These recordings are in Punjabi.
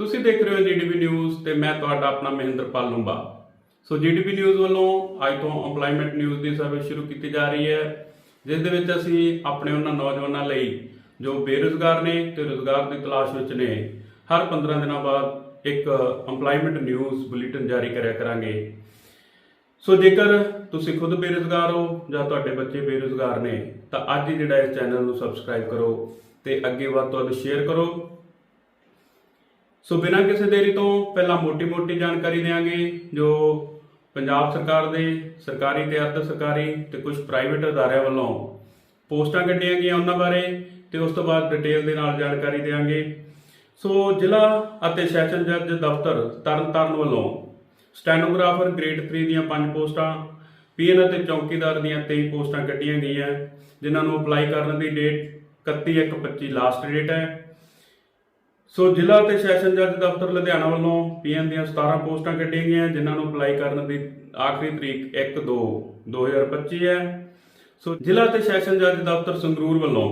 ਤੁਸੀਂ ਦੇਖ ਰਹੇ ਹੋ ਜੀਡੀਪੀ ਨਿਊਜ਼ ਤੇ ਮੈਂ ਤੁਹਾਡਾ ਆਪਣਾ ਮਹਿੰਦਰਪਾਲ ਲੰਬਾ। ਸੋ ਜੀਡੀਪੀ ਨਿਊਜ਼ ਵੱਲੋਂ ਅੱਜ ਤੋਂ EMPLOYMENT ਨਿਊਜ਼ ਦੀ ਸਰਵਿਸ ਸ਼ੁਰੂ ਕੀਤੀ ਜਾ ਰਹੀ ਹੈ, ਜਿਸ ਦੇ ਵਿੱਚ ਅਸੀਂ ਆਪਣੇ ਉਹਨਾਂ ਨੌਜਵਾਨਾਂ ਲਈ ਜੋ ਬੇਰੁਜ਼ਗਾਰ ਨੇ ਤੇ ਰੁਜ਼ਗਾਰ ਦੀ ਤਲਾਸ਼ ਵਿੱਚ ਨੇ, ਹਰ 15 ਦਿਨਾਂ ਬਾਅਦ ਇੱਕ EMPLOYMENT ਨਿਊਜ਼ ਬੁਲੇਟਿਨ ਜਾਰੀ ਕਰਿਆ ਕਰਾਂਗੇ। ਸੋ ਜੇਕਰ ਤੁਸੀਂ ਖੁਦ ਬੇਰੁਜ਼ਗਾਰ ਹੋ ਜਾਂ ਤੁਹਾਡੇ ਬੱਚੇ ਬੇਰੁਜ਼ਗਾਰ ਨੇ, ਤਾਂ ਅੱਜ ਹੀ ਜਿਹੜਾ ਇਸ ਚੈਨਲ ਨੂੰ ਸਬਸਕ੍ਰਾਈਬ ਕਰੋ ਤੇ ਅੱਗੇ ਵੱਧ ਤੋਂ ਵੱਧ ਸ਼ੇਅਰ ਕਰੋ। ਸੋ ਬਿਨਾਂ ਕਿਸੇ ਦੇਰੀ ਤੋਂ ਪਹਿਲਾਂ ਮੋਟੀ-ਮੋਟੀ ਜਾਣਕਾਰੀ ਦੇਵਾਂਗੇ ਜੋ ਪੰਜਾਬ ਸਰਕਾਰ ਦੇ ਸਰਕਾਰੀ ਤੇ ਅਰਧ ਸਰਕਾਰੀ ਤੇ ਕੁਝ ਪ੍ਰਾਈਵੇਟ ਅਦਾਰਿਆਂ ਵੱਲੋਂ ਪੋਸਟਾਂ ਕੱਢੀਆਂ ਗਈਆਂ ਉਹਨਾਂ ਬਾਰੇ ਤੇ ਉਸ ਤੋਂ ਬਾਅਦ ਡਿਟੇਲ ਦੇ ਨਾਲ ਜਾਣਕਾਰੀ ਦੇਵਾਂਗੇ ਸੋ ਜ਼ਿਲ੍ਹਾ ਅਤੇ ਸੈਸ਼ਨ ਜੱਜ ਦਫ਼ਤਰ ਤਰਨਤਾਰਨ ਵੱਲੋਂ ਸਟੈਨੋਗ੍ਰਾਫਰ ਗ੍ਰੇਡ 3 ਦੀਆਂ 5 ਪੋਸਟਾਂ ਪੀਐਨ ਅਤੇ ਚੌਕੀਦਾਰ ਦੀਆਂ 23 ਪੋਸਟਾਂ ਕੱਢੀਆਂ ਗਈਆਂ, ਜਿਨ੍ਹਾਂ ਨੂੰ ਅਪਲਾਈ ਕਰਨ ਦੀ ਡੇਟ 31/1/25 ਲਾਸਟ ਡੇਟ ਹੈ। ਸੋ ਜ਼ਿਲ੍ਹਾ ਤੇ ਸੈਸ਼ਨ ਜੱਜ ਦਫ਼ਤਰ ਲੁਧਿਆਣਾ ਵੱਲੋਂ ਪੀਐਨ ਦੀਆਂ 17 ਪੋਸਟਾਂ ਕੱਢੀਆਂ ਗਈਆਂ, ਜਿਨ੍ਹਾਂ ਨੂੰ ਅਪਲਾਈ ਕਰਨ ਦੀ ਆਖਰੀ ਤਰੀਕ 1/2/2025 ਹੈ। ਸੋ ਜ਼ਿਲ੍ਹਾ ਤੇ ਸੈਸ਼ਨ ਜੱਜ ਦਫ਼ਤਰ ਸੰਗਰੂਰ ਵੱਲੋਂ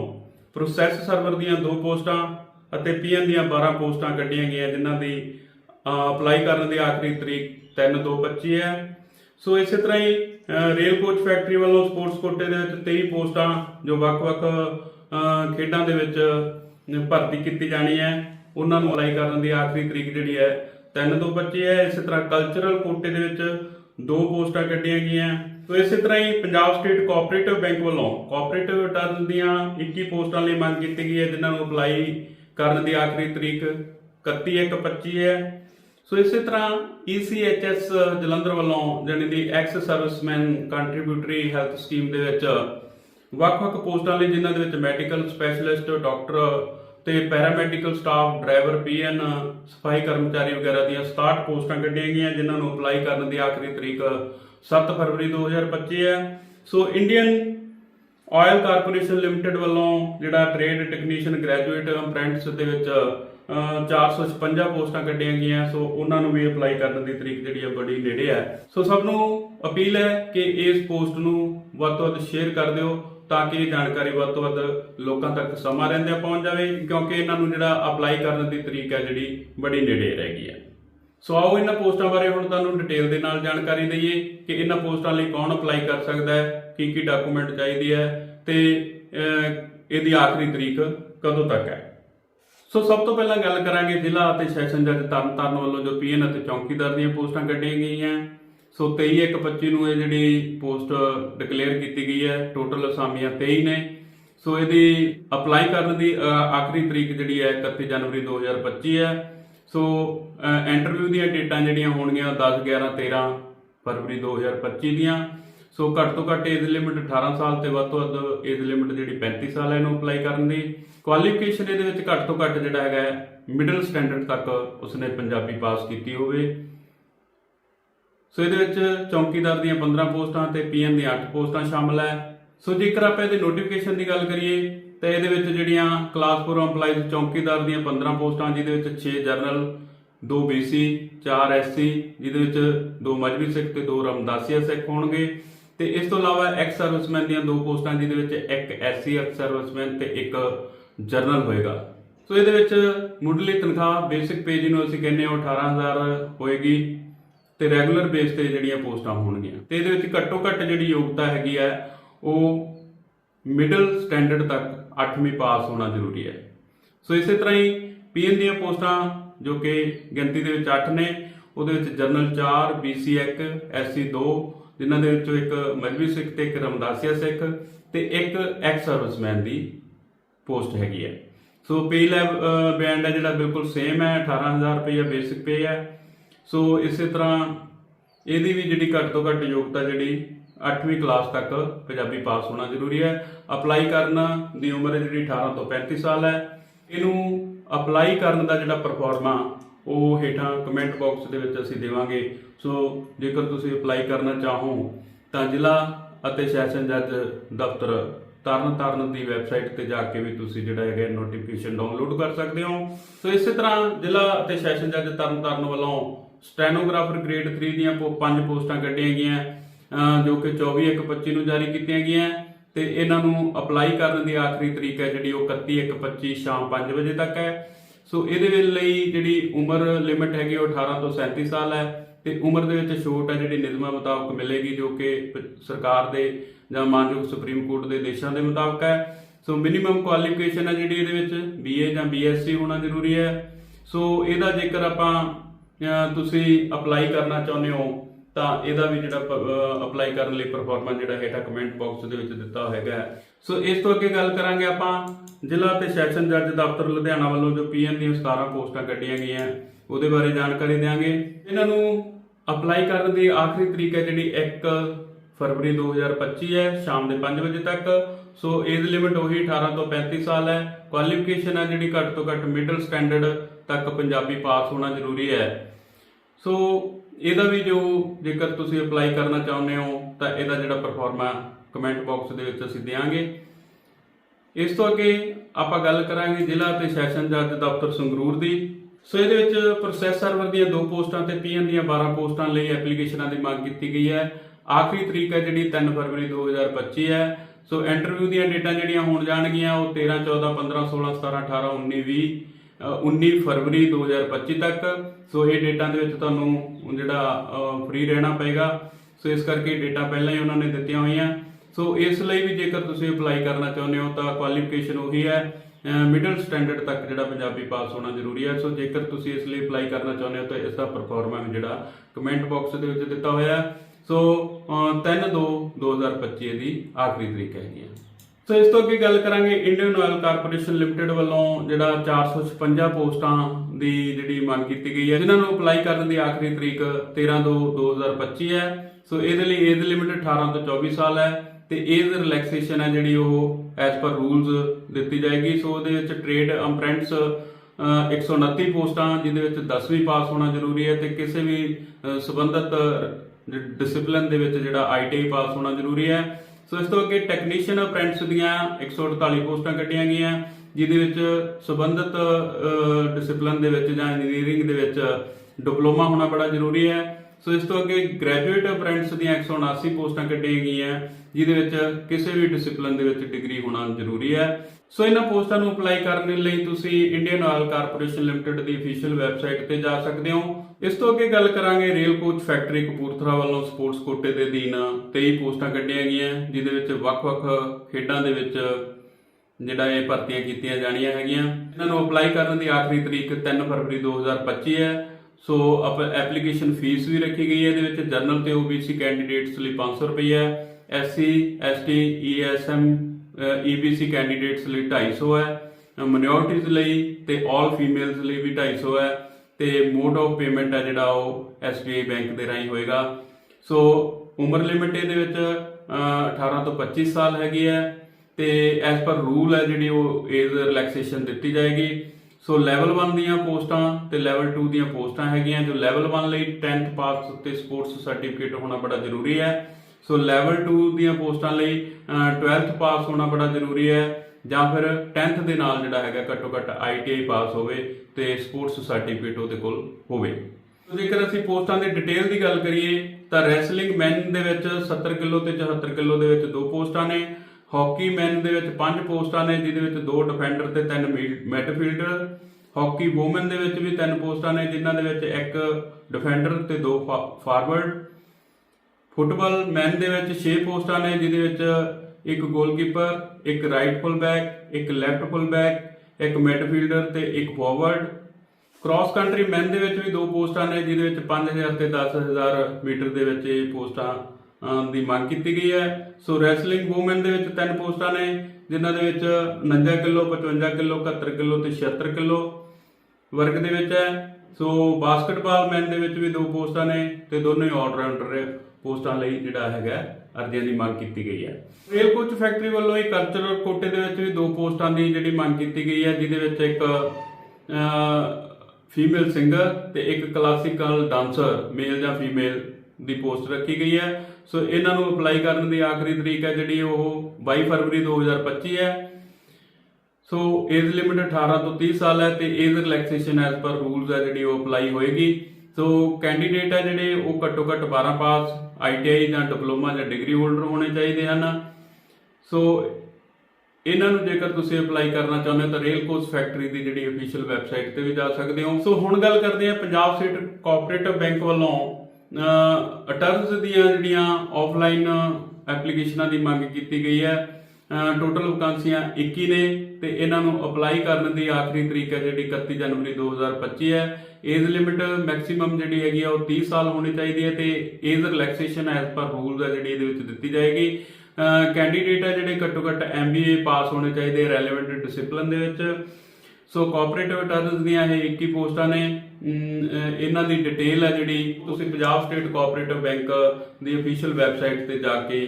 ਪ੍ਰੋਸੈਸ ਸਰਵਰ ਦੀਆਂ ਦੋ ਪੋਸਟਾਂ ਅਤੇ ਪੀਐਨ ਦੀਆਂ 12 ਪੋਸਟਾਂ ਕੱਢੀਆਂ ਗਈਆਂ, ਜਿਨ੍ਹਾਂ ਦੀ ਅਪਲਾਈ ਕਰਨ ਦੀ ਆਖਰੀ ਤਰੀਕ 3/2/25 ਹੈ। ਸੋ ਇਸੇ ਤਰ੍ਹਾਂ ਹੀ ਰੇਲ ਕੋਚ ਫੈਕਟਰੀ ਵੱਲੋਂ ਸਪੋਰਟਸ ਕੋਟੇ ਦੇ ਵਿੱਚ 23 ਪੋਸਟਾਂ ਜੋ ਵੱਖ-ਵੱਖ ਖੇਡਾਂ ਦੇ ਵਿੱਚ ਭਰਤੀ ਕੀਤੀ ਜਾਣੀ ਹੈ। ਉਹਨਾਂ ਨੂੰ ਅਪਲਾਈ ਕਰਨ ਦੀ ਆਖਰੀ ਤਰੀਕ ਜਿਹੜੀ ਹੈ 3/2/25 ਹੈ, ਇਸੇ ਤਰ੍ਹਾਂ ਕਲਚਰਲ ਕੋਟੇ ਦੇ ਵਿੱਚ ਦੋ ਪੋਸਟਾਂ ਕੱਢੀਆਂ ਗਈਆਂ। ਸੋ ਇਸੇ ਤਰ੍ਹਾਂ ਹੀ ਪੰਜਾਬ ਸਟੇਟ ਕੋਆਪਰੇਟਿਵ ਬੈਂਕ ਵੱਲੋਂ ਕੋਆਪਰੇਟਿਵ ਰਿਟਰਨ ਦੀਆਂ 21 ਪੋਸਟਾਂ ਲਈ ਮੰਗ ਕੀਤੀ ਗਈ ਹੈ, ਜਿਨ੍ਹਾਂ ਨੂੰ ਅਪਲਾਈ ਕਰਨ ਦੀ ਆਖਰੀ ਤਰੀਕ 31/1/25 ਹੈ। ਸੋ ਇਸੇ ਤਰ੍ਹਾਂ E ECHS ਜਲੰਧਰ ਵੱਲੋਂ ਜਾਣੀ ਦੀ ex servicemen contributory health scheme ਦੇ ਵਿੱਚ ਵੱਖ-ਵੱਖ ਪੋਸਟਾਂ ਲਈ ਜਿਨ੍ਹਾਂ ਦੇ ਵਿੱਚ ਮੈਡੀਕਲ ਸਪੈਸ਼ਲਿਸਟ ਡਾਕਟਰ ਤੇ ਪੈਰਾਮੈਡੀਕਲ ਸਟਾਫ ਡਰਾਈਵਰ ਪੀਐਨ ਸਫ਼ਾਈ ਕਰਮਚਾਰੀ ਵਗੈਰਾ ਦੀਆਂ 67 ਪੋਸਟਾਂ ਕੱਢੀਆਂ ਗਈਆਂ ਜਿਨ੍ਹਾਂ ਨੂੰ ਅਪਲਾਈ ਕਰਨ ਦੀ ਆਖਰੀ ਤਰੀਕ 7 ਫਰਵਰੀ 2025 ਹੈ। So Indian Oil Corporation Limited ਵੱਲੋਂ ਜਿਹੜਾ ਟ੍ਰੇਡ ਟੈਕਨੀਸ਼ੀਅਨ ਗ੍ਰੈਜੂਏਟ ਅਪ੍ਰੈਂਟਿਸ ਦੇ ਵਿੱਚ ਅਹ, 456 ਪੋਸਟਾਂ ਕੱਢੀਆਂ ਗਈਆਂ। ਸੋ ਉਹਨਾਂ ਨੂੰ ਵੀ ਅਪਲਾਈ ਕਰਨ ਦੀ ਤਰੀਕ ਜਿਹੜੀ ਹੈ ਬੜੀ ਨੇੜੇ ਹੈ। ਸੋ ਸਭ ਨੂੰ ਅਪੀਲ ਹੈ ਕਿ ਇਸ ਪੋਸਟ ਨੂੰ ਵੱਧ ਤੋਂ ਵੱਧ ਸ਼ੇਅਰ ਕਰ ਦਿਓ। ਤਾਂ ਕਿ ਇਹ ਜਾਣਕਾਰੀ ਵੱਧ ਤੋਂ ਵੱਧ ਲੋਕਾਂ ਤੱਕ ਸਮਾਂ ਰਹਿੰਦਿਆਂ ਪਹੁੰਚ ਜਾਵੇ, ਕਿਉਂਕਿ ਇਹਨਾਂ ਨੂੰ ਜਿਹੜਾ ਅਪਲਾਈ ਕਰਨ ਦੀ ਤਰੀਕ ਹੈ ਜਿਹੜੀ, ਬੜੀ ਨੇੜੇ ਰਹਿ ਗਈ ਹੈ। ਸੋ ਆਓ ਇਹਨਾਂ ਪੋਸਟਾਂ ਬਾਰੇ ਹੁਣ ਤੁਹਾਨੂੰ ਡਿਟੇਲ ਦੇ ਨਾਲ ਜਾਣਕਾਰੀ ਦਈਏ ਕਿ ਇਹਨਾਂ ਪੋਸਟਾਂ ਲਈ ਕੌਣ ਅਪਲਾਈ ਕਰ ਸਕਦਾ ਹੈ, ਕੀ ਕੀ ਡਾਕੂਮੈਂਟ ਚਾਹੀਦੀ ਹੈ ਤੇ ਇਹਦੀ ਆਖਰੀ ਤਰੀਕ ਕਦੋਂ ਤੱਕ ਹੈ। ਸੋ ਸਭ ਤੋਂ ਪਹਿਲਾਂ ਗੱਲ ਕਰਾਂਗੇ ਜ਼ਿਲ੍ਹਾ ਅਤੇ ਸੈਸ਼ਨ ਜੱਜ ਤਰਨਤਾਰਨ ਵੱਲੋਂ ਜੋ ਪੀਐਨ ਅਤੇ ਚੌਕੀਦਾਰ ਦੀਆਂ ਪੋਸਟਾਂ ਕੱਢੀਆਂ ਗਈਆਂ। ਸੋ 23/1/25 ਨੂੰ ਇਹ ਜਿਹੜੀ ਪੋਸਟ ਡਿਕਲੇਅਰ ਕੀਤੀ ਗਈ ਹੈ ਟੋਟਲ ਅਸਾਮੀਆਂ 23 ਨੇ। ਸੋ ਇਹਦੀ ਅਪਲਾਈ ਕਰਨ ਦੀ ਆਖਰੀ ਤਰੀਕ ਜਿਹੜੀ ਹੈ 31 ਜਨਵਰੀ 2025 ਹੈ। ਸੋ ਇੰਟਰਵਿਊ ਦੀਆਂ ਡੇਟਾਂ ਜਿਹੜੀਆਂ ਹੋਣਗੀਆਂ 10 11 13 ਫਰਵਰੀ 2025 ਦੀਆਂ। ਸੋ ਘੱਟ ਤੋਂ ਘੱਟ ਏਜ ਲਿਮਿਟ 18 ਸਾਲ ਤੇ ਵੱਧ ਤੋਂ ਵੱਧ ਏਜ ਲਿਮਿਟ ਜਿਹੜੀ 35 ਸਾਲ ਹੈ ਇਹਨੂੰ ਅਪਲਾਈ ਕਰਨ ਦੀ। ਕੁਆਲੀਫਿਕੇਸ਼ਨ ਇਹਦੇ ਵਿੱਚ ਘੱਟ ਤੋਂ ਘੱਟ ਜਿਹੜਾ ਹੈਗਾ ਮਿਡਲ ਸਟੈਂਡਰਡ ਤੱਕ ਉਸਨੇ ਪੰਜਾਬੀ ਪਾਸ ਕੀਤੀ ਹੋਵੇ। ਸੋ ਇਹਦੇ ਵਿੱਚ ਚੌਕੀਦਾਰ ਦੀਆਂ 15 ਪੋਸਟਾਂ ਤੇ ਪੀਐਨ ਦੀਆਂ 8 ਪੋਸਟਾਂ ਸ਼ਾਮਲ ਹੈ। ਸੋ ਜੇਕਰ ਆਪਾਂ ਇਹਦੇ ਨੋਟੀਫਿਕੇਸ਼ਨ ਦੀ ਗੱਲ ਕਰੀਏ, ਤਾਂ ਇਹਦੇ ਵਿੱਚ ਜਿਹੜੀਆਂ ਕਲਾਸ 4 EMPLOYEES, ਚੌਕੀਦਾਰ ਦੀਆਂ 15 ਪੋਸਟਾਂ, ਜਿਹਦੇ ਵਿੱਚ 6 ਜਰਨਲ 2 BC 4 SC ਜਿਹਦੇ ਵਿੱਚ 2 ਮਜਬੀ ਸਿੱਖ ਤੇ 2 ਰਮਦਾਸੀਆ ਸਿੱਖ ਹੋਣਗੇ। ਤੇ ਇਸ ਤੋਂ ਇਲਾਵਾ ਐਕਸ ਸਰਵਿਸਮੈਨ ਦੀਆਂ ਦੋ ਪੋਸਟਾਂ, ਜਿਹਦੇ ਵਿੱਚ ਇੱਕ ਐਸਸੀ ਐਕਸ ਸਰਵਿਸਮੈਨ ਤੇ ਇੱਕ ਜਰਨਲ ਹੋਏਗਾ। ਸੋ ਇਹਦੇ ਵਿੱਚ ਮੁੱਢਲੀ ਤਨਖਾਹ ਬੇਸਿਕ ਪੇ ਜਿਹਨੂੰ ਅਸੀਂ ਕਹਿੰਦੇ ਹਾਂ, ਉਹ 18000 ਹੋਏਗੀ। ਤੇ ਰੈਗੂਲਰ ਬੇਸ ਤੇ ਜਿਹੜੀਆਂ ਪੋਸਟਾਂ ਹੋਣਗੀਆਂ। ਤੇ ਇਹਦੇ ਵਿੱਚ ਘੱਟੋ ਘੱਟ ਜਿਹੜੀ ਯੋਗਤਾ ਹੈਗੀ ਹੈ ਉਹ ਮਿਡਲ ਸਟੈਂਡਰਡ ਤੱਕ 8ਵੀਂ ਪਾਸ ਹੋਣਾ ਜ਼ਰੂਰੀ ਹੈ। ਸੋ ਇਸੇ ਤਰ੍ਹਾਂ ਹੀ ਪੀਐਨ ਦੀਆਂ ਪੋਸਟਾਂ, ਜੋ ਕਿ ਗਿਣਤੀ ਦੇ ਵਿੱਚ 8 ਨੇ, ਉਹਦੇ ਵਿੱਚ ਜਰਨਲ 4 BC 1 SC 2 ਜਿਨ੍ਹਾਂ ਦੇ ਵਿੱਚੋਂ ਇੱਕ ਮਜਬੀ ਸਿੱਖ ਤੇ ਇੱਕ ਰਮਦਾਸੀਆ ਸਿੱਖ ਤੇ ਇੱਕ ਐਕਸ ਸਰਵਿਸਮੈਨ ਦੀ ਪੋਸਟ ਹੈਗੀ ਹੈ। ਸੋ ਪੇ ਲੈਬ ਬੈਂਡ ਹੈ ਜਿਹੜਾ ਬਿਲਕੁਲ ਸੇਮ ਹੈ 18000 ਰੁਪਏ ਬੇਸਿਕ ਪੇ ਹੈ। ਸੋ ਇਸੇ ਤਰ੍ਹਾਂ ਇਹਦੀ ਵੀ ਜਿਹੜੀ ਘੱਟ ਤੋਂ ਘੱਟ ਯੋਗਤਾ ਜਿਹੜੀ 8ਵੀਂ ਕਲਾਸ ਤੱਕ ਪੰਜਾਬੀ ਪਾਸ ਹੋਣਾ ਜ਼ਰੂਰੀ ਹੈ। ਅਪਲਾਈ ਕਰਨ ਦੀ ਉਮਰ ਜਿਹੜੀ 18 ਤੋਂ 35 ਸਾਲ ਹੈ। ਇਹਨੂੰ ਅਪਲਾਈ ਕਰਨ ਦਾ ਜਿਹੜਾ ਪਰਫਾਰਮਾ ਉਹ ਹੇਠਾਂ ਕਮੈਂਟ ਬਾਕਸ ਦੇ ਵਿੱਚ ਅਸੀਂ ਦੇਵਾਂਗੇ। ਸੋ ਜੇਕਰ ਤੁਸੀਂ ਅਪਲਾਈ ਕਰਨਾ ਚਾਹੋ ਤਾਂ ਜ਼ਿਲ੍ਹਾ ਅਤੇ ਸੈਸ਼ਨ ਜੱਜ ਦਫ਼ਤਰ ਤਰਨ ਤਾਰਨ ਦੀ ਵੈਬਸਾਈਟ ਤੇ ਜਾ ਕੇ ਵੀ ਤੁਸੀਂ ਜਿਹੜਾ ਹੈਗਾ ਨੋਟੀਫਿਕੇਸ਼ਨ ਡਾਊਨਲੋਡ ਕਰ ਸਕਦੇ ਹੋ। ਸੋ ਇਸੇ ਤਰ੍ਹਾਂ ਜ਼ਿਲ੍ਹਾ ਅਤੇ ਸੈਸ਼ਨ ਜੱਜ ਤਰਨ ਤਾਰਨ ਵੱਲੋਂ ਸਟੈਨੋਗ੍ਰਾਫਰ ਗ੍ਰੇਡ 3 ਦੀਆਂ ਪੋ- ਪੰਜ ਪੋਸਟਾਂ ਕੱਢੀਆਂ ਗਈਆਂ ਜੋ ਕਿ 24/1/25 ਨੂੰ ਜਾਰੀ ਕੀਤੀਆਂ ਗਈਆਂ ਤੇ ਇਹਨਾਂ ਨੂੰ ਅਪਲਾਈ ਕਰਨ ਦੀ ਆਖਰੀ ਤਰੀਕ ਹੈ, ਜਿਹੜੀ ਉਹ 31/1/25 ਸ਼ਾਮ 5 ਵਜੇ ਤੱਕ ਹੈ। ਸੋ ਇਹਦੇ ਲਈ ਜਿਹੜੀ ਉਮਰ ਲਿਮਿਟ ਹੈਗੀ ਉਹ 18 ਤੋਂ 37 ਸਾਲ ਹੈ ਤੇ ਉਮਰ ਦੇ ਵਿੱਚ ਛੋਟ ਹੈ ਜਿਹੜੀ ਨਿਯਮਾਂ ਮੁਤਾਬਕ ਮਿਲੇਗੀ, ਜੋ ਕਿ ਪ- ਸਰਕਾਰ ਦੇ ਜਾਂ ਮਾਨਯੋਗ ਸੁਪਰੀਮ ਕੋਰਟ ਦੇ ਦੇਸ਼ਾਂ ਦੇ ਮੁਤਾਬਕ ਹੈ। ਸੋ ਮਿਨੀਮਮ ਕੁਆਲੀਫਿਕੇਸ਼ਨ ਹੈ ਜਿਹੜੀ ਇਹਦੇ ਵਿੱਚ ਬੀਏ ਜਾਂ ਬੀਐਸਸੀ ਹੋਣਾ ਜ਼ਰੂਰੀ ਹੈ। ਸੋ ਇਹਦਾ ਜੇਕਰ ਆਪਾਂ ਤੁਸੀਂ ਅਪਲਾਈ ਕਰਨਾ ਚਾਹੁੰਦੇ ਹੋ, ਤਾਂ ਇਹਦਾ ਵੀ ਜਿਹੜਾ ਅਪਲਾਈ ਕਰਨ ਲਈ ਪਰਫਾਰਮਾ ਜਿਹੜਾ ਹੇਠਾਂ ਕਮੈਂਟ ਬਾਕਸ ਦੇ ਵਿੱਚ ਦਿੱਤਾ ਹੋਏਗਾ। ਸੋ ਇਸ ਤੋਂ ਅੱਗੇ ਗੱਲ ਕਰਾਂਗੇ ਆਪਾਂ ਜ਼ਿਲ੍ਹਾ ਤੇ ਸੈਸ਼ਨ ਜੱਜ ਦਫ਼ਤਰ ਲੁਧਿਆਣਾ ਵੱਲੋਂ ਜੋ ਪੀਐਨ ਦੀਆਂ 17 ਪੋਸਟਾਂ ਕੱਢੀਆਂ ਗਈਆਂ, ਉਹਦੇ ਬਾਰੇ ਜਾਣਕਾਰੀ ਦਿਆਂਗੇ। ਇਹਨਾਂ ਨੂੰ ਅਪਲਾਈ ਕਰਨ ਦੀ ਆਖਰੀ ਤਰੀਕ ਹੈ ਜਿਹੜੀ 1 ਫਰਵਰੀ 2025 ਹੈ, ਸ਼ਾਮ ਦੇ 5 ਵਜੇ ਤੱਕ। ਸੋ ਏਜ ਲਿਮਿਟ ਉਹੀ 18 ਤੋਂ 35 ਸਾਲ ਹੈ। ਕੁਆਲੀਫਿਕੇਸ਼ਨ ਹੈ ਜਿਹੜੀ ਘੱਟ ਤੋਂ ਘੱਟ ਮਿਡਲ ਸਟੈਂਡਰਡ ਤੱਕ ਪੰਜਾਬੀ ਪਾਸ ਹੋਣਾ ਜ਼ਰੂਰੀ ਹੈ। ਸੋ ਇਹਦਾ ਵੀ ਜੋ ਜੇਕਰ ਤੁਸੀਂ ਅਪਲਾਈ ਕਰਨਾ ਚਾਹੁੰਦੇ ਹੋ, ਤਾਂ ਇਹਦਾ ਜਿਹੜਾ ਪਰਫਾਰਮਾ ਕਮੈਂਟ ਬਾਕਸ ਦੇ ਵਿੱਚ ਅਸੀਂ ਦੇਵਾਂਗੇ ਇਸ ਤੋਂ ਅੱਗੇ ਆਪਾਂ ਗੱਲ ਕਰਾਂਗੇ ਜ਼ਿਲ੍ਹਾ ਤੇ ਸੈਸ਼ਨ ਜੱਜ ਦਫ਼ਤਰ ਸੰਗਰੂਰ ਦੀ। ਸੋ ਇਹਦੇ ਵਿੱਚ ਪ੍ਰੋਸੈਸ ਸਰਵਰ ਦੀਆਂ ਦੋ ਪੋਸਟਾਂ ਤੇ ਪੀਐਨ ਦੀਆਂ 12 ਪੋਸਟਾਂ ਲਈ ਐਪਲੀਕੇਸ਼ਨਾਂ ਦੀ ਮੰਗ ਕੀਤੀ ਗਈ ਹੈ। ਆਖਰੀ ਤਰੀਕ ਹੈ ਜਿਹੜੀ 3 ਫਰਵਰੀ 2025 ਹੈ। ਸੋ ਇੰਟਰਵਿਊ ਦੀਆਂ ਡੇਟਾਂ ਜਿਹੜੀਆਂ ਹੋਣ ਜਾਣਗੀਆਂ ਉਹ 13 14 15 16 17 18 19 20 19 ਫਰਵਰੀ 2025 ਤੱਕ। ਸੋ ਇਹ ਡੇਟਾਂ ਦੇ ਵਿੱਚ ਤੁਹਾਨੂੰ ਜਿਹੜਾ ਫ੍ਰੀ ਰਹਿਣਾ ਪਏਗਾ। ਸੋ ਇਸ ਕਰਕੇ ਡੇਟਾ ਪਹਿਲਾਂ ਹੀ ਉਹਨਾਂ ਨੇ ਦਿੱਤੀਆਂ ਹੋਈਆਂ। ਸੋ ਇਸ ਲਈ ਵੀ ਜੇਕਰ ਤੁਸੀਂ ਅਪਲਾਈ ਕਰਨਾ ਚਾਹੁੰਦੇ ਹੋ, ਤਾਂ ਕੁਆਲੀਫਿਕੇਸ਼ਨ ਉਹੀ ਹੈ ਮਿਡਲ ਸਟੈਂਡਰਡ ਤੱਕ ਜਿਹੜਾ ਪੰਜਾਬੀ ਪਾਸ ਹੋਣਾ ਜ਼ਰੂਰੀ ਹੈ। ਸੋ ਜੇਕਰ ਤੁਸੀਂ ਇਸ ਲਈ ਅਪਲਾਈ ਕਰਨਾ ਚਾਹੁੰਦੇ ਹੋ, ਤਾਂ ਇਸ ਦਾ ਪਰਫਾਰਮੈਂਸ ਜਿਹੜਾ ਕਮੈਂਟ ਬਾਕਸ ਦੇ ਵਿੱਚ ਦਿੱਤਾ ਹੋਇਆ ਹੈ। ਸੋ 3 2 2025 ਦੀ ਆਖਰੀ ਤਰੀਕ ਹੈਗੀ ਹੈ। ਸੋ ਇਸ ਤੋਂ ਅੱਗੇ ਗੱਲ ਕਰਾਂਗੇ ਇੰਡੀਅਨ ਆਇਲ ਕਾਰਪੋਰੇਸ਼ਨ ਲਿਮਟਿਡ ਵੱਲੋਂ ਜਿਹੜਾ 456 ਪੋਸਟਾਂ ਦੀ ਜਿਹੜੀ ਮੰਗ ਕੀਤੀ ਗਈ ਹੈ ਜਿਨ੍ਹਾਂ ਨੂੰ ਅਪਲਾਈ ਕਰਨ ਦੀ ਆਖਰੀ ਤਰੀਕ 13 2 2025 ਹੈ। ਸੋ ਇਹਦੇ ਲਈ ਏਜ ਲਿਮਿਟ 18 ਤੋਂ 24 ਸਾਲ ਹੈ ਤੇ ਏਜ ਰਿਲੈਕਸੇਸ਼ਨ ਹੈ ਜਿਹੜੀ ਉਹ ਐਸ ਪਰ ਰੂਲਸ ਦਿੱਤੀ ਜਾਏਗੀ। ਸੋ ਉਹਦੇ ਵਿੱਚ ਟ੍ਰੇਡ ਅਪ੍ਰੈਂਟਸ 129 ਪੋਸਟਾਂ ਜਿਹਦੇ ਵਿੱਚ 10ਵੀਂ ਪਾਸ ਹੋਣਾ ਜ਼ਰੂਰੀ ਹੈ ਤੇ ਕਿਸੇ ਵੀ ਅ, ਸੰਬੰਧਿਤ ਡਿਸਪਲਿਨ ਦੇ ਵਿੱਚ ਜਿਹੜਾ ਆਈਟੀਆਈ ਪਾਸ ਹੋਣਾ ਜ਼ਰੂਰੀ ਹੈ। ਸੋ ਇਸ ਤੋਂ ਅੱਗੇ ਟੈਕਨੀਸ਼ੀਅਨ ਅਪ੍ਰੈਂਟਿਸ ਦੀਆਂ 148 ਪੋਸਟਾਂ ਕੱਢੀਆਂ ਗਈਆਂ, ਜਿਹਦੇ ਵਿੱਚ ਸੰਬੰਧਿਤ ਡਿਸਪਲਿਨ ਦੇ ਵਿੱਚ ਜਾਂ ਇੰਜੀਨੀਅਰਿੰਗ ਦੇ ਵਿੱਚ ਡਿਪਲੋਮਾ ਹੋਣਾ ਬੜਾ ਜ਼ਰੂਰੀ ਹੈ। ਸੋ ਇਸ ਤੋਂ ਅੱਗੇ ਗ੍ਰੈਜੂਏਟ ਅਪ੍ਰੈਂਟਿਸ ਦੀਆਂ 179 ਪੋਸਟਾਂ ਕੱਢੀਆਂ ਗਈਆਂ, ਜਿਹਦੇ ਵਿੱਚ ਕਿਸੇ ਵੀ ਡਿਸਪਲਿਨ ਦੇ ਵਿੱਚ ਡਿਗਰੀ ਹੋਣਾ ਜ਼ਰੂਰੀ ਹੈ। ਸੋ ਇਹਨਾਂ ਪੋਸਟਾਂ ਨੂੰ ਅਪਲਾਈ ਕਰਨ ਲਈ ਤੁਸੀਂ ਇੰਡੀਅਨ ਆਇਲ ਕਾਰਪੋਰੇਸ਼ਨ ਲਿਮਟਿਡ ਦੀ ਅਫੀਸ਼ੀਅਲ ਵੈਬਸਾਈਟ ਤੇ ਜਾ ਸਕਦੇ ਹੋ। ਇਸ ਤੋਂ ਅੱਗੇ ਗੱਲ ਕਰਾਂਗੇ ਰੇਲ ਕੋਚ ਫੈਕਟਰੀ ਕਪੂਰਥਲਾ ਵੱਲੋਂ ਸਪੋਰਟਸ ਕੋਟੇ ਦੇ ਅਧੀਨ 23 ਪੋਸਟਾਂ ਕੱਢੀਆਂ ਗਈਆਂ, ਜਿਹਦੇ ਵਿੱਚ ਵੱਖ-ਵੱਖ ਖੇਡਾਂ ਦੇ ਵਿੱਚ ਜਿਹੜਾ ਇਹ ਭਰਤੀਆਂ ਕੀਤੀਆਂ ਜਾਣੀਆਂ ਹੈਗੀਆਂ। ਇਹਨਾਂ ਨੂੰ ਅਪਲਾਈ ਕਰਨ ਦੀ ਆਖਰੀ ਤਰੀਕ 3 ਫਰਵਰੀ 2025 ਹੈ। ਸੋ ਅਪ, ਐਪਲੀਕੇਸ਼ਨ ਫੀਸ ਵੀ ਰੱਖੀ ਗਈ ਹੈ, ਇਹਦੇ ਵਿੱਚ ਜਨਰਲ ਤੇ OBC ਕੈਂਡੀਡੇਟਸ ਲਈ 500 ਰੁਪਏ ਹੈ। SC ST ESM EBC candidates ਲਈ 250 ਹੈ। ਮਿਨੋਰਟੀਜ਼ ਲਈ ਤੇ ਆਲ ਫੀਮੇਲਸ ਲਈ ਵੀ 250 ਹੈ। ਤੇ ਮੋਡ ਆਫ ਪੇਮੈਂਟ ਹੈ ਜਿਹੜਾ ਉਹ SBI ਬੈਂਕ ਦੇ ਰਾਹੀਂ ਹੋਏਗਾ। ਸੋ ਉਮਰ ਲਿਮਿਟ ਇਹਦੇ ਵਿੱਚ ਅਹ, 18 ਤੋਂ 25 ਸਾਲ ਹੈਗੀ ਹੈ। ਤੇ ਐਸ ਪਰ ਰੂਲ ਹੈ ਜਿਹੜੀ ਉਹ ਏਜ ਰਿਲੈਕਸੇਸ਼ਨ ਦਿੱਤੀ ਜਾਏਗੀ। ਸੋ ਲੈਵਲ 1 ਦੀਆਂ ਪੋਸਟਾਂ ਤੇ ਲੈਵਲ 2 ਦੀਆਂ ਪੋਸਟਾਂ ਹੈਗੀਆਂ। ਜੋ ਲੈਵਲ 1 ਲਈ 10th ਪਾਸ ਤੇ ਸਪੋਰਟਸ ਸਰਟੀਫਿਕੇਟ ਹੋਣਾ ਬੜਾ ਜ਼ਰੂਰੀ ਹੈ। ਸੋ ਲੈਵਲ 2 ਦੀਆਂ ਪੋਸਟਾਂ ਲਈ ਅਹ, 12th ਪਾਸ ਹੋਣਾ ਬੜਾ ਜ਼ਰੂਰੀ ਹੈ ਜਾਂ ਫਿਰ 10th ਦੇ ਨਾਲ ਜਿਹੜਾ ਹੈਗਾ ਘੱਟੋ ਘੱਟ ITI ਪਾਸ ਹੋਵੇ ਤੇ ਸਪੋਰਟਸ ਸਰਟੀਫਿਕੇਟ ਉਹਦੇ ਕੋਲ ਹੋਵੇ। ਜੇਕਰ ਅਸੀਂ ਪੋਸਟਾਂ ਦੀ ਡਿਟੇਲ ਦੀ ਗੱਲ ਕਰੀਏ ਤਾਂ ਰੈਸਲਿੰਗ ਮੈਨ ਦੇ ਵਿੱਚ 70 ਕਿਲੋ ਤੇ 74 ਕਿਲੋ ਦੇ ਵਿੱਚ ਦੋ ਪੋਸਟਾਂ ਨੇ ਹਾਕੀ ਮੈਨ ਦੇ ਵਿੱਚ ਪੰਜ ਪੋਸਟਾਂ ਨੇ ਜਿਹਦੇ ਵਿੱਚ ਦੋ ਡਿਫੈਂਡਰ ਤੇ ਤਿੰਨ ਮਿਡਫੀਲਡਰ ਹਾਕੀ ਵੂਮਨ ਦੇ ਵਿੱਚ ਵੀ ਤਿੰਨ ਪੋਸਟਾਂ ਨੇ ਜਿਨ੍ਹਾਂ ਦੇ ਵਿੱਚ ਇੱਕ ਡਿਫੈਂਡਰ ਤੇ ਦੋ ਫਾਰਵਰਡ ਫੁੱਟਬਾਲ ਮੈਨ ਦੇ ਵਿੱਚ 6 ਪੋਸਟਾਂ ਨੇ, ਜਿਹਦੇ ਵਿੱਚ ਇੱਕ ਗੋਲਕੀਪਰ ਇੱਕ ਰਾਈਟ ਫੁੱਲ ਬੈਕ ਇੱਕ ਲੈਫਟ ਫੁੱਲ ਬੈਕ ਇੱਕ ਮਿਡਫੀਲਡਰ ਤੇ ਇੱਕ ਫਾਰਵਰਡ ਕ੍ਰਾਸ ਕੰਟਰੀ ਮੈਨ ਦੇ ਵਿੱਚ ਵੀ ਦੋ ਪੋਸਟਾਂ ਨੇ, ਜਿਹਦੇ ਵਿੱਚ 5000 ਤੇ 10000 ਮੀਟਰ ਦੇ ਵਿੱਚ ਇਹ ਪੋਸਟਾਂ ਦੀ ਮੰਗ ਕੀਤੀ ਗਈ ਹੈ। ਸੋ ਰੈਸਲਿੰਗ ਵੂਮਨ ਦੇ ਵਿੱਚ ਤਿੰਨ ਪੋਸਟਾਂ ਨੇ, ਜਿਨ੍ਹਾਂ ਦੇ ਵਿੱਚ 49 ਕਿਲੋ 55 ਕਿਲੋ 71 ਕਿਲੋ ਤੇ 76 ਕਿਲੋ ਵਰਗ ਦੇ ਵਿੱਚ ਹੈ। ਸੋ ਬਾਸਕਟਬਾਲ ਮੈਨ ਦੇ ਵਿੱਚ ਵੀ ਦੋ ਪੋਸਟਾਂ ਨੇ ਤੇ ਦੋਨੋਂ ਹੀ ਆਲ ਰਾਊਂਡਰ ਪੋਸਟਾਂ ਲਈ ਜਿਹੜਾ ਹੈਗਾ ਅਰਜ਼ੀਆਂ ਦੀ ਮੰਗ ਕੀਤੀ ਗਈ ਹੈ। ਰੇਲ ਕੋਚ ਫੈਕਟਰੀ ਵੱਲੋਂ ਹੀ ਕਲਚਰਲ ਕੋਟੇ ਦੇ ਵਿੱਚ ਵੀ ਦੋ ਪੋਸਟਾਂ ਦੀ ਜਿਹੜੀ ਮੰਗ ਕੀਤੀ ਗਈ ਹੈ, ਜਿਹਦੇ ਵਿੱਚ ਇੱਕ ਫੀਮੇਲ ਸਿੰਗਰ ਤੇ ਇੱਕ ਕਲਾਸੀਕਲ ਡਾਂਸਰ ਮੇਲ ਜਾਂ ਫੀਮੇਲ ਦੀ ਪੋਸਟ ਰੱਖੀ ਗਈ ਹੈ। ਸੋ ਇਹਨਾਂ ਨੂੰ ਅਪਲਾਈ ਕਰਨ ਦੀ ਆਖਰੀ ਤਰੀਕ ਹੈ, ਜਿਹੜੀ ਉਹ 22 ਫਰਵਰੀ 2025 ਹੈ। ਸੋ ਏਜ ਲਿਮਿਟ 18 ਤੋਂ 30 ਸਾਲ ਹੈ ਤੇ age relaxation as per rules ਹੈ ਜਿਹੜੀ ਉਹ ਅਪਲਾਈ ਹੋਏਗੀ। ਸੋ ਕੈਂਡੀਡੇਟ ਹੈ ਜਿਹੜੇ ਉਹ ਘੱਟੋ ਘੱਟ 12 ਪਾਸ ਆਈਟੀਆਈ ਜਾਂ ਡਿਪਲੋਮਾ ਜਾਂ ਡਿਗਰੀ ਹੋਲਡਰ ਹੋਣੇ ਚਾਹੀਦੇ ਹਨ। ਸੋ ਇਹਨਾਂ ਨੂੰ ਜੇਕਰ ਤੁਸੀਂ ਅਪਲਾਈ ਕਰਨਾ ਚਾਹੁੰਦੇ ਹੋ ਤਾਂ ਰੇਲ ਕੋਚ ਫੈਕਟਰੀ ਦੀ ਜਿਹੜੀ ਅਫੀਸ਼ੀਅਲ ਵੈਬਸਾਈਟ ਤੇ ਵੀ ਜਾ ਸਕਦੇ ਹੋ। ਸੋ ਹੁਣ ਗੱਲ ਕਰਦੇ ਹਾਂ ਪੰਜਾਬ ਸਟੇਟ ਕੋਆਪਰੇਟਿਵ ਬੈਂਕ ਵੱਲੋਂ ਅਟਰਨਸ ਦੀਆਂ ਜਿਹੜੀਆਂ ਆਫਲਾਈਨ ਐਪਲੀਕੇਸ਼ਨਾਂ ਦੀ ਮੰਗ ਕੀਤੀ ਗਈ ਹੈ। ਟੋਟਲ ਵੈਕੈਂਸੀਆਂ 21 ਨੇ ਤੇ ਇਹਨਾਂ ਨੂੰ ਅਪਲਾਈ ਕਰਨ ਦੀ ਆਖਰੀ ਤਰੀਕ ਹੈ ਜਿਹੜੀ 31 ਜਨਵਰੀ 2025 ਹੈ। ਏਜ ਲਿਮਿਟ ਮੈਕਸਿਮਮ ਜਿਹੜੀ ਹੈਗੀ ਆ ਉਹ 30 ਸਾਲ ਹੋਣੀ ਚਾਹੀਦੀ ਹੈ ਤੇ ਏਜ ਰਿਲੈਕਸੇਸ਼ਨ ਐਜ਼ ਪਰ ਰੂਲਸ ਹੈ ਜਿਹੜੀ ਇਹਦੇ ਵਿੱਚ ਦਿੱਤੀ ਜਾਏਗੀ। ਕੈਂਡੀਡੇਟ ਹੈ ਜਿਹੜੇ ਘੱਟੋ ਘੱਟ ਐਮਬੀਏ ਪਾਸ ਹੋਣੇ ਚਾਹੀਦੇ ਰੈਲੇਵੈਂਟ ਡਿਸਪਲਿਨ ਦੇ ਵਿੱਚ। ਸੋ ਕੋਆਪਰੇਟਿਵ ਅਟਾਰਨਸ ਦੀਆਂ ਇਹ 21 ਪੋਸਟਾਂ ਨੇ। ਇਹਨਾਂ ਦੀ ਡਿਟੇਲ ਹੈ ਜਿਹੜੀ ਤੁਸੀਂ ਪੰਜਾਬ ਸਟੇਟ ਕੋਆਪਰੇਟਿਵ ਬੈਂਕ ਦੀ ਅਫੀਸ਼ੀਅਲ ਵੈਬਸਾਈਟ ਤੇ ਜਾ ਕੇ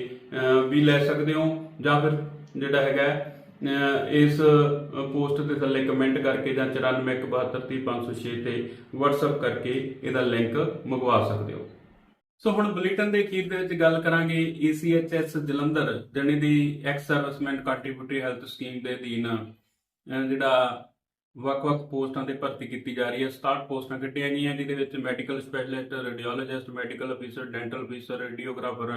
ਵੀ ਲੈ ਸਕਦੇ ਹੋ ਜਾਂ ਫਿਰ ਜਿਹੜਾ ਹੈਗਾ ਇਸ ਪੋਸਟ ਦੇ ਥੱਲੇ ਕਮੈਂਟ ਕਰਕੇ ਜਾਂ 94173506 ਤੇ WhatsApp ਕਰਕੇ ਇਹਦਾ ਲਿੰਕ ਮੰਗਵਾ ਸਕਦੇ ਹੋ। ਸੋ ਹੁਣ ਬੁਲੇਟਿਨ ਦੇ ਅਖੀਰ ਦੇ ਵਿੱਚ ਗੱਲ ਕਰਾਂਗੇ ECHS ਜਲੰਧਰ, ਜਣੀ ਦੀ ex servicemen contributory health scheme ਦੇ ਅਧੀਨ ਜਿਹੜਾ ਵੱਖ-ਵੱਖ ਪੋਸਟਾਂ ਤੇ ਭਰਤੀ ਕੀਤੀ ਜਾ ਰਹੀ ਹੈ। 67 ਪੋਸਟਾਂ ਕੱਢੀਆਂ ਗਈਆਂ, ਜਿਹਦੇ ਵਿੱਚ medical specialist radiologist medical officer dental officer radiographer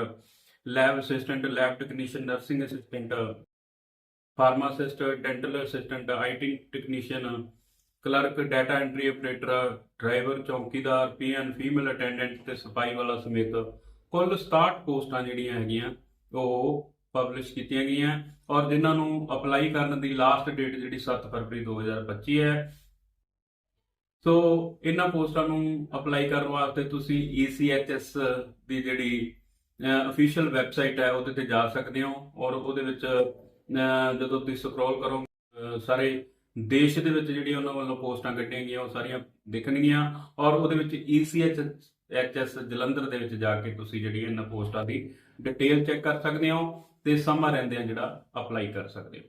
lab assistant lab technician nursing assistant pharmacist dental assistant IT technician clerk data entry operator driver ਚੌਕੀਦਾਰ peon female attendant ਤੇ ਸਫ਼ਾਈ ਵਾਲਾ ਸਮੇਤ ਕੁੱਲ 67 ਪੋਸਟਾਂ ਜਿਹੜੀਆਂ ਹੈਗੀਆਂ, ਉਹ ਪਬਲਿਸ਼ ਕੀਤੀਆਂ ਗਈਆਂ ਔਰ ਜਿਨ੍ਹਾਂ ਨੂੰ ਅਪਲਾਈ ਕਰਨ ਦੀ ਲਾਸਟ ਡੇਟ ਜਿਹੜੀ 7 ਫਰਵਰੀ 2025 ਹੈ। ਸੋ ਇਹਨਾਂ ਪੋਸਟਾਂ ਨੂੰ ਅਪਲਾਈ ਕਰਨ ਵਾਸਤੇ ਤੁਸੀਂ ECHS ਦੀ ਜਿਹੜੀ ਅਫੀਸ਼ੀਅਲ ਵੈਬਸਾਈਟ ਹੈ, ਉਹਦੇ ਤੇ ਜਾ ਸਕਦੇ ਹੋ ਔਰ ਉਹਦੇ ਵਿੱਚ ਜਦੋਂ ਤੁਸੀਂ ਸਕਰੋਲ ਕਰੋ ਸਾਰੇ ਦੇਸ਼ ਦੇ ਵਿੱਚ ਜਿਹੜੀ ਉਹਨਾਂ ਵੱਲੋਂ ਪੋਸਟਾਂ ਕੱਢੀਆਂ ਗਈਆਂ, ਉਹ ਸਾਰੀਆਂ ਦਿਖਣਗੀਆਂ ਔਰ ਉਹਦੇ ਵਿੱਚ ECHS ਜਲੰਧਰ ਦੇ ਵਿੱਚ ਜਾ ਕੇ ਤੁਸੀਂ ਜਿਹੜੀ ਇਹਨਾਂ ਪੋਸਟਾਂ ਦੀ ਡਿਟੇਲ ਚੈੱਕ ਕਰ ਸਕਦੇ ਹੋ ਤੇ ਸਮਾਂ ਰਹਿੰਦਿਆਂ ਜਿਹੜਾ ਅਪਲਾਈ ਕਰ ਸਕਦੇ ਹੋ।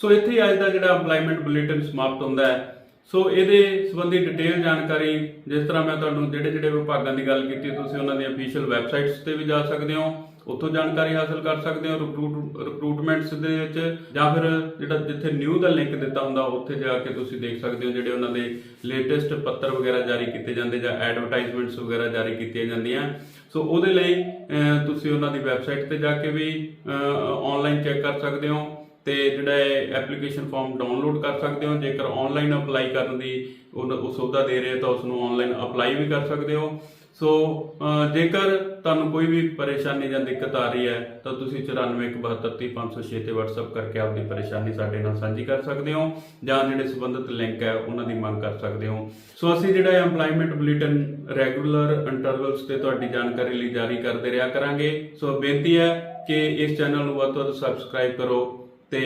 ਸੋ ਇੱਥੇ ਅੱਜ ਦਾ ਜਿਹੜਾ ਅਪਲਾਈਮੈਂਟ ਬੁਲੇਟਿਨ ਸਮਾਪਤ ਹੁੰਦਾ ਹੈ। ਸੋ ਇਹਦੇ ਸੰਬੰਧੀ ਡਿਟੇਲ ਜਾਣਕਾਰੀ, ਜਿਸ ਤਰ੍ਹਾਂ ਮੈਂ ਤੁਹਾਨੂੰ ਜਿਹੜੇ ਜਿਹੜੇ ਵਿਭਾਗਾਂ ਦੀ ਗੱਲ ਕੀਤੀ, ਤੁਸੀਂ ਉਹਨਾਂ ਦੀ ਅਫੀਸ਼ੀਅਲ ਵੈਬਸਾਈਟਸ ਤੇ ਵੀ ਜਾ ਸਕਦੇ ਹੋ। ਉੱਥੋਂ ਜਾਣਕਾਰੀ ਹਾਸਲ ਕਰ ਸਕਦੇ ਹੋ ਰਿਕਰੂਟ ਰਿਕਰੂਟਮੈਂਟਸ ਦੇ ਵਿੱਚ, ਜਾਂ ਫਿਰ ਜਿਹੜਾ ਜਿੱਥੇ ਨਿਊ ਦਾ ਲਿੰਕ ਦਿੱਤਾ ਹੁੰਦਾ, ਉੱਥੇ ਜਾ ਕੇ ਤੁਸੀਂ ਦੇਖ ਸਕਦੇ ਹੋ ਜਿਹੜੇ ਉਹਨਾਂ ਦੇ ਲੇਟੈਸਟ ਪੱਤਰ ਵਗੈਰਾ ਜਾਰੀ ਕੀਤੇ ਜਾਂਦੇ, ਜਾਂ ਐਡਵਰਟਾਈਜ਼ਮੈਂਟਸ ਵਗੈਰਾ ਜਾਰੀ ਕੀਤੀਆਂ ਜਾਂਦੀਆਂ। ਸੋ ਉਹਦੇ ਲਈ ਤੁਸੀਂ ਉਹਨਾਂ ਦੀ ਵੈਬਸਾਈਟ ਤੇ ਜਾ ਕੇ ਵੀ ਆਨਲਾਈਨ ਚੈੱਕ ਕਰ ਸਕਦੇ ਹੋ ਤੇ ਜਿਹੜਾ ਐਪਲੀਕੇਸ਼ਨ ਫਾਰਮ ਡਾਊਨਲੋਡ ਕਰ ਸਕਦੇ ਹੋ। ਜੇਕਰ ਆਨਲਾਈਨ ਅਪਲਾਈ ਕਰਨ ਦੀ ਉਹ ਉਹ ਸੁਵਿਧਾ ਦੇ ਰਹੇ ਤਾਂ ਉਸ ਨੂੰ ਆਨਲਾਈਨ ਅਪਲਾਈ ਵੀ ਕਰ ਸਕਦੇ ਹੋ। ਸੋ ਜੇਕਰ ਤੁਹਾਨੂੰ ਕੋਈ ਵੀ ਪਰੇਸ਼ਾਨੀ ਜਾਂ ਦਿੱਕਤ ਆ ਰਹੀ ਹੈ, ਤਾਂ ਤੁਸੀਂ 94173506 ਤੇ WhatsApp ਕਰਕੇ ਆਪਦੀ ਪਰੇਸ਼ਾਨੀ ਸਾਡੇ ਨਾਲ ਸਾਂਝੀ ਕਰ ਸਕਦੇ ਹੋ, ਜਾਂ ਜਿਹੜੇ ਸੰਬੰਧਿਤ ਲਿੰਕ ਹੈ, ਉਹਨਾਂ ਦੀ ਮੰਗ ਕਰ ਸਕਦੇ ਹੋ। ਸੋ ਅਸੀਂ ਜਿਹੜਾ EMPLOYMENT ਬੁਲੇਟਿਨ ਰੈਗੂਲਰ ਇੰਟਰਵਲਸ ਤੇ ਤੁਹਾਡੀ ਜਾਣਕਾਰੀ ਲਈ ਜਾਰੀ ਕਰਦੇ ਰਿਹਾ ਕਰਾਂਗੇ। ਸੋ ਬੇਨਤੀ ਹੈ ਕਿ ਇਸ ਚੈਨਲ ਨੂੰ ਵੱਧ ਤੋਂ ਵੱਧ ਸਬਸਕ੍ਰਾਈਬ ਕਰੋ ਤੇ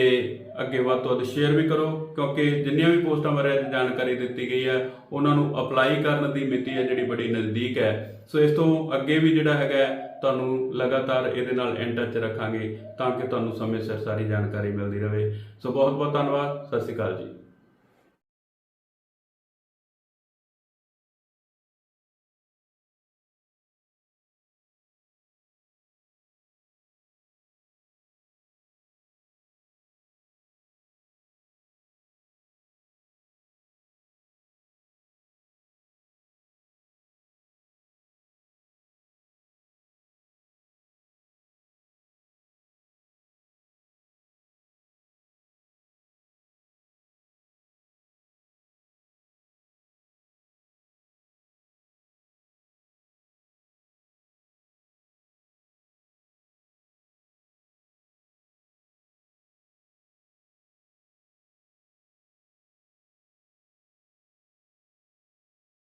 ਅੱਗੇ ਵੱਧ ਤੋਂ ਵੱਧ ਸ਼ੇਅਰ ਵੀ ਕਰੋ, ਕਿਉਂਕਿ ਜਿੰਨੀਆਂ ਵੀ ਪੋਸਟਾਂ ਬਾਰੇ ਅੱਜ ਜਾਣਕਾਰੀ ਦਿੱਤੀ ਗਈ ਹੈ, ਉਹਨਾਂ ਨੂੰ ਅਪਲਾਈ ਕਰਨ ਦੀ ਮਿਤੀ ਹੈ ਜਿਹੜੀ ਬੜੀ ਨਜ਼ਦੀਕ ਹੈ। ਸੋ ਇਸ ਤੋਂ ਅੱਗੇ ਵੀ ਜਿਹੜਾ ਹੈਗਾ ਤੁਹਾਨੂੰ ਲਗਾਤਾਰ ਇਹਦੇ ਨਾਲ ਇਨ ਟੱਚ ਰੱਖਾਂਗੇ ਤਾਂ ਕਿ ਤੁਹਾਨੂੰ ਸਮੇਂ ਸਿਰ ਸਾਰੀ ਜਾਣਕਾਰੀ ਮਿਲਦੀ ਰਹੇ। ਸੋ ਬਹੁਤ ਬਹੁਤ ਧੰਨਵਾਦ, ਸਤਿ ਸ਼੍ਰੀ ਅਕਾਲ ਜੀ।